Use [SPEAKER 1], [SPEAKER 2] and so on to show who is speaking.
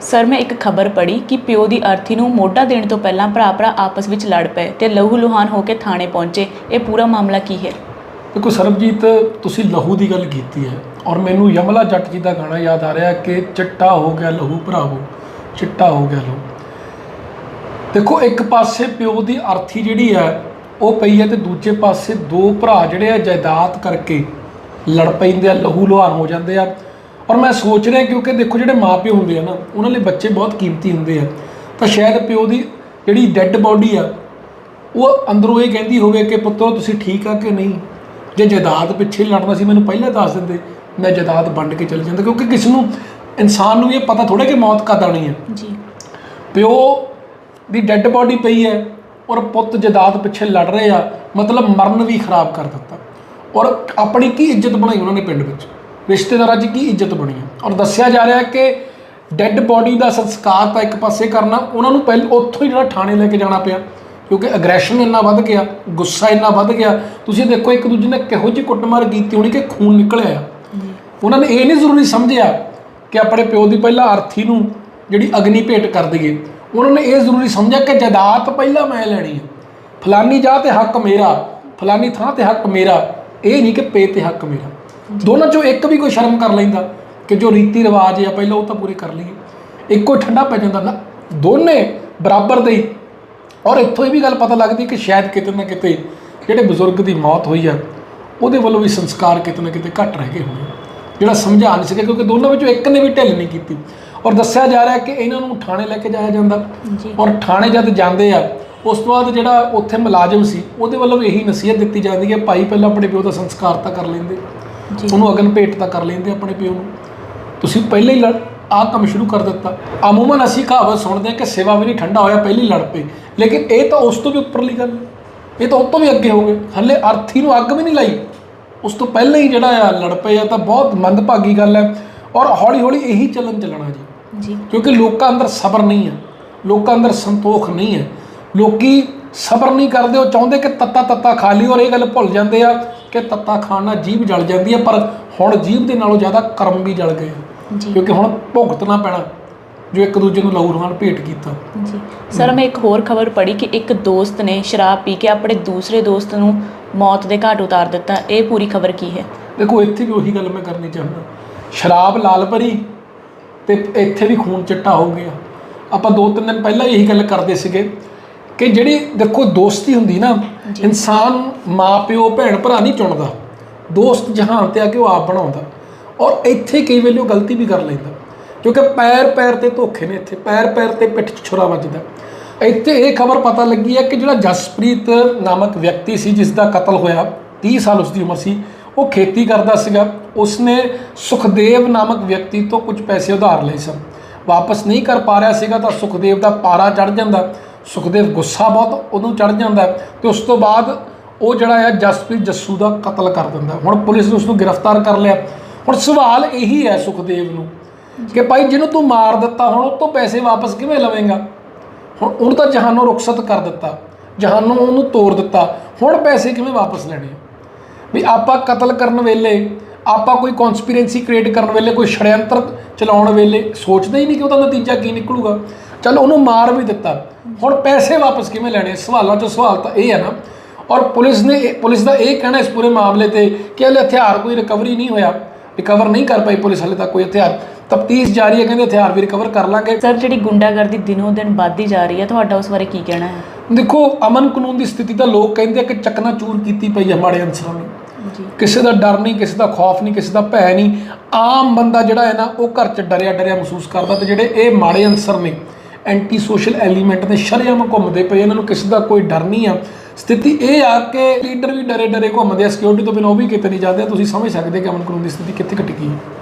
[SPEAKER 1] Sir, ਮੈਂ ਇੱਕ ਖਬਰ ਪੜ੍ਹੀ ਕਿ ਪਿਓ ਦੀ ਅਰਥੀ ਨੂੰ ਮੋਢਾ ਦੇਣ ਤੋਂ ਪਹਿਲਾਂ ਭਰਾ-ਭਰਾ ਆਪਸ ਵਿੱਚ ਲੜ ਪਏ ਤੇ ਲਹੂ ਲੁਹਾਨ ਹੋ ਕੇ ਥਾਣੇ ਪਹੁੰਚੇ। ਇਹ ਪੂਰਾ ਮਾਮਲਾ ਕੀ ਹੈ?
[SPEAKER 2] ਦੇਖੋ ਸਰਬਜੀਤ, ਤੁਸੀਂ ਲਹੂ ਦੀ ਗੱਲ ਕੀਤੀ ਹੈ ਔਰ ਮੈਨੂੰ ਯਮਲਾ ਜੱਟ ਜੀ ਦਾ ਗਾਣਾ ਯਾਦ ਆ ਰਿਹਾ ਕਿ ਚਿੱਟਾ ਹੋ ਗਿਆ ਲਹੂ ਭਰਾਵੋ, ਚਿੱਟਾ ਹੋ ਗਿਆ ਲਹੂ। ਦੇਖੋ, ਇੱਕ ਪਾਸੇ ਪਿਓ ਦੀ ਅਰਥੀ ਜਿਹੜੀ ਹੈ, ਉਹ ਪਈ ਹੈ ਤੇ ਦੂਜੇ ਪਾਸੇ ਦੋ ਭਰਾ ਜਿਹੜੇ ਆ, ਜਾਇਦਾਦ ਕਰਕੇ ਲੜ ਪੈਂਦੇ ਆ ਲਹੂ ਲੁਹਾਨ ਹੋ ਜਾਂਦੇ ਆ। ਔਰ ਮੈਂ ਸੋਚ ਰਿਹਾ ਕਿਉਂਕਿ ਦੇਖੋ ਜਿਹੜੇ ਮਾਪਿਓ ਹੁੰਦੇ ਆ ਨਾ ਉਹਨਾਂ ਲਈ ਬੱਚੇ ਬਹੁਤ ਕੀਮਤੀ ਹੁੰਦੇ ਆ। ਤਾਂ ਸ਼ਾਇਦ ਪਿਓ ਦੀ ਜਿਹੜੀ ਡੈੱਡ ਬੋਡੀ ਆ ਉਹ ਅੰਦਰੋਂ ਇਹ ਕਹਿੰਦੀ ਹੋਵੇ ਕਿ ਪੁੱਤਰੋ ਤੁਸੀਂ ਠੀਕ ਆ ਕਿ ਨਹੀਂ? ਜੇ ਜਾਇਦਾਦ ਪਿੱਛੇ ਲੜਨਾ ਸੀ ਮੈਨੂੰ ਪਹਿਲਾਂ ਦੱਸ ਦਿੰਦੇ ਮੈਂ ਜਾਇਦਾਦ ਵੰਡ ਕੇ ਚਲ ਜਾਂਦਾ। ਕਿਉਂਕਿ ਕਿਸ ਨੂੰ ਇਨਸਾਨ ਨੂੰ ਇਹ ਪਤਾ ਥੋੜਾ ਕਿ ਮੌਤ ਕਦ ਆਣੀ ਹੈ
[SPEAKER 1] ਜੀ।
[SPEAKER 2] ਪਿਓ ਦੀ ਡੈੱਡ ਬੋਡੀ ਪਈ ਹੈ ਔਰ ਪੁੱਤ ਜਾਇਦਾਦ ਪਿੱਛੇ ਲੜ ਰਹੇ ਆ ਮਤਲਬ ਮਰਨ ਵੀ ਖਰਾਬ ਕਰ ਦਿੱਤਾ। ਔਰ ਆਪਣੀ ਕੀ ਇੱਜ਼ਤ ਬਣਾਈ ਉਹਨਾਂ ਨੇ ਪਿੰਡ ਵਿੱਚ? ਰਿਸ਼ਤੇਦਾਰਾਂ 'ਚ ਕੀ ਇੱਜ਼ਤ ਬਣੀ ਹੈ ਔਰ ਦੱਸਿਆ ਜਾ ਰਿਹਾ ਕਿ ਡੈੱਡ ਬੋਡੀ ਦਾ ਸੰਸਕਾਰ ਤਾਂ ਇੱਕ ਪਾਸੇ ਕਰਨਾ ਉਹਨਾਂ ਨੂੰ ਪਹਿਲ ਉੱਥੋਂ ਹੀ ਜਿਹੜਾ ਥਾਣੇ ਲੈ ਕੇ ਜਾਣਾ ਪਿਆ ਕਿਉਂਕਿ ਅਗਰੈਸ਼ਨ ਇੰਨਾ ਵੱਧ ਗਿਆ ਗੁੱਸਾ ਇੰਨਾ ਵੱਧ ਗਿਆ। ਤੁਸੀਂ ਦੇਖੋ ਇੱਕ ਦੂਜੇ ਨੇ ਕਿਹੋ ਜਿਹੀ ਕੁੱਟਮਾਰ ਕੀਤੀ ਹੋਣੀ ਕਿ ਖੂਨ ਨਿਕਲਿਆ ਆ। ਉਹਨਾਂ ਨੇ ਇਹ ਨਹੀਂ ਜ਼ਰੂਰੀ ਸਮਝਿਆ ਕਿ ਆਪਣੇ ਪਿਓ ਦੀ ਪਹਿਲਾਂ ਅਰਥੀ ਨੂੰ ਜਿਹੜੀ ਅਗਨੀ ਭੇਟ ਕਰ ਦਈਏ। ਉਹਨਾਂ ਨੇ ਇਹ ਜ਼ਰੂਰੀ ਸਮਝਿਆ ਕਿ ਜਾਇਦਾਦ ਪਹਿਲਾਂ ਮੈਂ ਲੈਣੀ ਹੈ ਫਲਾਨੀ ਜਾ ਤੇ ਹੱਕ ਮੇਰਾ ਫਲਾਨੀ ਥਾਂ ਤੇ ਹੱਕ ਮੇਰਾ। ਇਹ ਨਹੀਂ ਕਿ ਪੇ ਤੇ ਹੱਕ ਮੇਰਾ। ਦੋਨਾਂ ਚੋਂ ਇੱਕ ਵੀ ਕੋਈ ਸ਼ਰਮ ਕਰ ਲੈਂਦਾ ਕਿ ਜੋ ਰੀਤੀ ਰਿਵਾਜ ਆ ਪਹਿਲਾਂ ਉਹ ਤਾਂ ਪੂਰੇ ਕਰ ਲਈਏ। ਇੱਕੋ ਹੀ ਠੰਡਾ ਪੈ ਜਾਂਦਾ ਨਾ। ਦੋਨੇ ਬਰਾਬਰ ਦੇ ਔਰ ਇੱਥੋਂ ਇਹ ਵੀ ਗੱਲ ਪਤਾ ਲੱਗਦੀ ਕਿ ਸ਼ਾਇਦ ਕਿਤੇ ਨਾ ਕਿਤੇ ਜਿਹੜੇ ਬਜ਼ੁਰਗ ਦੀ ਮੌਤ ਹੋਈ ਆ ਉਹਦੇ ਵੱਲੋਂ ਵੀ ਸੰਸਕਾਰ ਕਿਤੇ ਨਾ ਕਿਤੇ ਘੱਟ ਰਹਿ ਗਏ ਹੋਣੇ। ਜਿਹੜਾ ਸਮਝਾ ਨਹੀਂ ਸਕਿਆ ਕਿਉਂਕਿ ਦੋਨਾਂ ਵਿੱਚੋਂ ਇੱਕ ਨੇ ਵੀ ਢਿੱਲ ਨਹੀਂ ਕੀਤੀ। ਔਰ ਦੱਸਿਆ ਜਾ ਰਿਹਾ ਕਿ ਇਹਨਾਂ ਨੂੰ ਥਾਣੇ ਲੈ ਕੇ ਜਾਇਆ ਜਾਂਦਾ। ਔਰ ਥਾਣੇ ਜਦ ਜਾਂਦੇ ਆ ਉਸ ਤੋਂ ਬਾਅਦ ਜਿਹੜਾ ਉੱਥੇ ਮੁਲਾਜ਼ਮ ਸੀ ਉਹਦੇ ਵੱਲੋਂ ਵੀ ਇਹੀ ਨਸੀਹਤ ਦਿੱਤੀ ਜਾਂਦੀ ਹੈ ਭਾਈ ਪਹਿਲਾਂ ਆਪਣੇ ਪਿਓ ਦਾ ਸੰਸਕਾਰ ਤਾਂ ਕਰ ਲੈਂਦੇ। ਉਹਨੂੰ ਅਗਨ ਭੇਟ ਤਾਂ ਕਰ ਲੈਂਦੇ ਆਪਣੇ ਪਿਓ ਨੂੰ। ਤੁਸੀਂ ਪਹਿਲਾਂ ਹੀ ਲੜ ਆਹ ਕੰਮ ਸ਼ੁਰੂ ਕਰ ਦਿੱਤਾ। ਅਮੂਮਨ ਅਸੀਂ ਕਹਾਵਤ ਸੁਣਦੇ ਹਾਂ ਕਿ ਸੇਵਾ ਵੀ ਨਹੀਂ ਠੰਡਾ ਹੋਇਆ ਪਹਿਲਾਂ ਲੜ ਪਏ। ਲੇਕਿਨ ਇਹ ਤਾਂ ਉਸ ਤੋਂ ਵੀ ਉੱਪਰਲੀ ਗੱਲ ਹੈ। ਇਹ ਤਾਂ ਉਸ ਤੋਂ ਵੀ ਅੱਗੇ ਹੋ ਗਏ। ਹੱਲੇ ਅਰਥੀ ਨੂੰ ਅੱਗ ਵੀ ਨਹੀਂ ਲਾਈ। ਉਸ ਤੋਂ ਪਹਿਲਾਂ ਹੀ ਜਿਹੜਾ ਆ ਲੜ ਪਏ ਆ ਤਾਂ ਬਹੁਤ ਮੰਦਭਾਗੀ ਗੱਲ ਹੈ। ਔਰ ਹੌਲੀ ਹੌਲੀ ਇਹੀ ਚੱਲਣ ਚੱਲਣਾ ਜੀ।
[SPEAKER 1] ਜੀ।
[SPEAKER 2] ਕਿਉਂਕਿ ਲੋਕਾਂ ਅੰਦਰ ਸਬਰ ਨਹੀਂ ਹੈ। ਲੋਕਾਂ ਅੰਦਰ ਸੰਤੋਖ ਨਹੀਂ ਹੈ। ਲੋਕੀ ਸਬਰ ਨਹੀਂ ਕਰਦੇ ਉਹ ਚਾਹੁੰਦੇ ਕਿ ਤੱਤਾ ਤੱਤਾ ਖਾ ਲਈ ਔਰ ਇਹ ਗੱਲ ਭੁੱਲ ਜਾਂਦੇ ਆ। ਕਿ ਤੱਤਾ ਖਾਣ ਨਾਲ ਜੀਭ ਜਲ ਜਾਂਦੀ ਹੈ ਪਰ ਹੁਣ ਜੀਭ ਦੇ ਨਾਲੋਂ ਜ਼ਿਆਦਾ ਕਰਮ ਵੀ ਜਲ ਗਏ।
[SPEAKER 1] ਜੀ।
[SPEAKER 2] ਕਿਉਂਕਿ ਹੁਣ ਭੁਗਤਣਾ ਪੈਣਾ ਜੋ ਇੱਕ ਦੂਜੇ ਨੂੰ ਲਹੂ ਰੁਹਾਨ ਭੇਟ ਕੀਤਾ।
[SPEAKER 1] ਜੀ। ਸਰ ਮੈਂ ਇੱਕ ਹੋਰ ਖਬਰ ਪੜ੍ਹੀ ਕਿ ਇੱਕ ਦੋਸਤ ਨੇ ਸ਼ਰਾਬ ਪੀ ਕੇ ਆਪਣੇ ਦੂਸਰੇ ਦੋਸਤ ਨੂੰ ਮੌਤ ਦੇ ਘਾਟ ਉਤਾਰ ਦਿੱਤਾ। ਇਹ ਪੂਰੀ ਖਬਰ ਕੀ ਹੈ?
[SPEAKER 2] ਦੇਖੋ ਇੱਥੇ ਵੀ ਉਹੀ ਗੱਲ ਮੈਂ ਕਰਨੀ ਚਾਹੁੰਦਾ। ਸ਼ਰਾਬ ਲਾਲ ਭਰੀ ਤੇ ਇੱਥੇ ਵੀ ਖੂਨ ਚਿੱਟਾ ਹੋ ਗਿਆ। ਆਪਾਂ ਦੋ ਤਿੰਨ ਦਿਨ ਪਹਿਲਾਂ ਇਹੀ ਗੱਲ ਕਰਦੇ ਸੀਗੇ ਕਿ ਜਿਹੜੀ ਦੇਖੋ ਦੋਸਤੀ ਹੁੰਦੀ ਨਾ ਇਨਸਾਨ ਮਾਂ ਪਿਓ ਭੈਣ ਭਰਾ ਨਹੀਂ ਚੁਣਦਾ। ਦੋਸਤ ਜਹਾਨ ਤੇ ਆ ਕੇ ਉਹ ਆਪ ਬਣਾਉਂਦਾ। ਔਰ ਇੱਥੇ ਕਈ ਵੇਲੇ ਉਹ ਗਲਤੀ ਵੀ ਕਰ ਲੈਂਦਾ। ਕਿਉਂਕਿ ਪੈਰ ਪੈਰ ਤੇ ਧੋਖੇ ਨੇ ਇੱਥੇ ਪੈਰ ਪੈਰ ਤੇ ਪਿੱਠ 'ਚ ਛੁਰਾ ਵੱਜਦਾ। ਇੱਥੇ ਇਹ ਖਬਰ ਪਤਾ ਲੱਗੀ ਹੈ ਕਿ ਜਿਹੜਾ ਜਸਪ੍ਰੀਤ ਨਾਮਕ ਵਿਅਕਤੀ ਸੀ ਜਿਸ ਦਾ ਕਤਲ ਹੋਇਆ 30 ਸਾਲ ਉਸ ਦੀ ਉਮਰ ਸੀ ਉਹ ਖੇਤੀ ਕਰਦਾ ਸੀਗਾ। ਉਸਨੇ ਸੁਖਦੇਵ ਨਾਮਕ ਵਿਅਕਤੀ ਤੋਂ ਕੁਝ ਪੈਸੇ ਉਧਾਰ ਲਏ ਸਨ। ਵਾਪਸ ਨਹੀਂ ਕਰ ਪਾ ਰਿਹਾ ਸੀਗਾ ਤਾਂ ਸੁਖਦੇਵ ਦਾ ਪਾਰਾ ਚੜ ਜਾਂਦਾ। ਸੁਖਦੇਵ ਗੁੱਸਾ ਬਹੁਤ ਉਹਨੂੰ ਚੜ ਜਾਂਦਾ ਤੇ ਉਸ ਤੋਂ ਬਾਅਦ ਉਹ ਜਿਹੜਾ ਆ ਜਸਪ੍ਰੀਤ ਜੱਸੂ ਦਾ ਕਤਲ ਕਰ ਦਿੰਦਾ ਹੁਣ ਪੁਲਿਸ ਨੇ ਉਸ ਨੂੰ ਗ੍ਰਿਫਤਾਰ ਕਰ ਲਿਆ। ਹੁਣ ਸਵਾਲ ਇਹੀ ਹੈ ਸੁਖਦੇਵ ਨੂੰ ਕਿ ਭਾਈ ਜਿਹਨੂੰ ਤੂੰ ਮਾਰ ਦਿੱਤਾ ਹੁਣ, ਉਹ ਤੋਂ ਪੈਸੇ ਵਾਪਸ ਕਿਵੇਂ ਲਵੇਂਗਾ? ਹੁਣ ਉਹਨੂੰ ਤਾਂ ਜਹਾਨੋਂ ਰੁਖਸਤ ਕਰ ਦਿੱਤਾ। ਜਹਾਨੋਂ ਉਹਨੂੰ ਤੋੜ ਦਿੱਤਾ। ਹੁਣ ਪੈਸੇ ਕਿਵੇਂ ਵਾਪਸ ਲੈਣੇ ਵੀ ਆਪਾਂ ਕਤਲ ਕਰਨ ਵੇਲੇ, ਆਪਾਂ ਕੋਈ ਕਨਸਪੀਰੇਂਸੀ ਕ੍ਰੀਏਟ ਕਰਨ ਵੇਲੇ, ਕੋਈ ਛੜਯੰਤਰ ਚਲਾਉਣ ਵੇਲੇ ਸੋਚਦੇ ਹੀ ਨਹੀਂ ਕਿ ਉਹਦਾ ਨਤੀਜਾ ਕੀ ਨਿਕਲੂਗਾ। ਚਲ ਉਹਨੂੰ ਮਾਰ ਵੀ ਦਿੱਤਾ। ਹੁਣ ਪੈਸੇ ਵਾਪਸ ਕਿਵੇਂ ਲੈਣੇ? ਸਵਾਲਾਂ 'ਚੋਂ ਸਵਾਲ ਤਾਂ ਇਹ ਹੈ ਨਾ। ਔਰ ਪੁਲਿਸ ਨੇ ਪੁਲਿਸ ਦਾ ਇਹ ਕਹਿਣਾ ਇਸ ਪੂਰੇ ਮਾਮਲੇ ਤੇ ਕਿ ਹਲੇ ਹਥਿਆਰ ਕੋਈ ਰਿਕਵਰੀ ਨਹੀਂ ਹੋਇਆ। ਰਿਕਵਰ ਨਹੀਂ ਕਰ ਪਾਈ ਪੁਲਿਸ ਹਲੇ ਤੱਕ ਕੋਈ ਹਥਿਆਰ। ਤਫਤੀਸ਼ ਜਾਰੀ ਹੈ ਕਹਿੰਦੇ ਹਥਿਆਰ ਵੀ ਰਿਕਵਰ ਕਰ ਲਾਂਗੇ।
[SPEAKER 1] ਸਰ ਜਿਹੜੀ ਗੁੰਡਾਗਰਦੀ ਦਿਨੋਂ ਦਿਨ ਵੱਧਦੀ ਜਾ ਰਹੀ ਹੈ ਤੁਹਾਡਾ ਉਸ ਬਾਰੇ ਕੀ ਕਹਿਣਾ ਹੈ?
[SPEAKER 2] ਦੇਖੋ ਅਮਨ ਕਾਨੂੰਨ ਦੀ ਸਥਿਤੀ ਤਾਂ ਲੋਕ ਕਹਿੰਦੇ ਕਿ ਚਕਨਾ ਚੂਰ ਕੀਤੀ ਪਈ ਹੈ ਮਾੜੇ ਅਨਸਰਾਂ ਨੇ। ਕਿਸੇ ਦਾ ਡਰ ਨਹੀਂ ਕਿਸੇ ਦਾ ਖੌਫ ਨਹੀਂ ਕਿਸੇ ਦਾ ਭੈ ਨਹੀਂ। ਆਮ ਬੰਦਾ ਜਿਹੜਾ ਹੈ ਨਾ ਉਹ ਘਰ 'ਚ ਡਰਿਆ ਡਰਿਆ ਮਹਿਸੂਸ ਕਰਦਾ ਤੇ ਜਿਹੜੇ ਇਹ ਮਾੜੇ ਅਨਸਰ ਨੇ ਐਂਟੀ ਸੋਸ਼ਲ ਐਲੀਮੈਂਟ ਨੇ ਸ਼ਰੇਆਮ ਘੁੰਮਦੇ ਪਏ, ਇਹਨਾਂ ਨੂੰ ਕਿਸੇ ਦਾ ਕੋਈ ਡਰ ਨਹੀਂ ਆ। ਸਥਿਤੀ ਇਹ ਆ ਕਿ ਲੀਡਰ ਵੀ ਡਰੇ ਡਰੇ ਘੁੰਮਦੇ ਆ ਸਿਕਿਉਰਿਟੀ ਤੋਂ ਬਿਨਾਂ ਉਹ ਵੀ ਕਿਤੇ ਨਹੀਂ ਜਾਂਦੇ ਤੁਸੀਂ ਸਮਝ ਸਕਦੇ ਕਿ ਅਮਨ ਕਾਨੂੰਨ ਦੀ ਸਥਿਤੀ ਕਿੱਥੇ ਘਟ ਗਈ। ਹੈ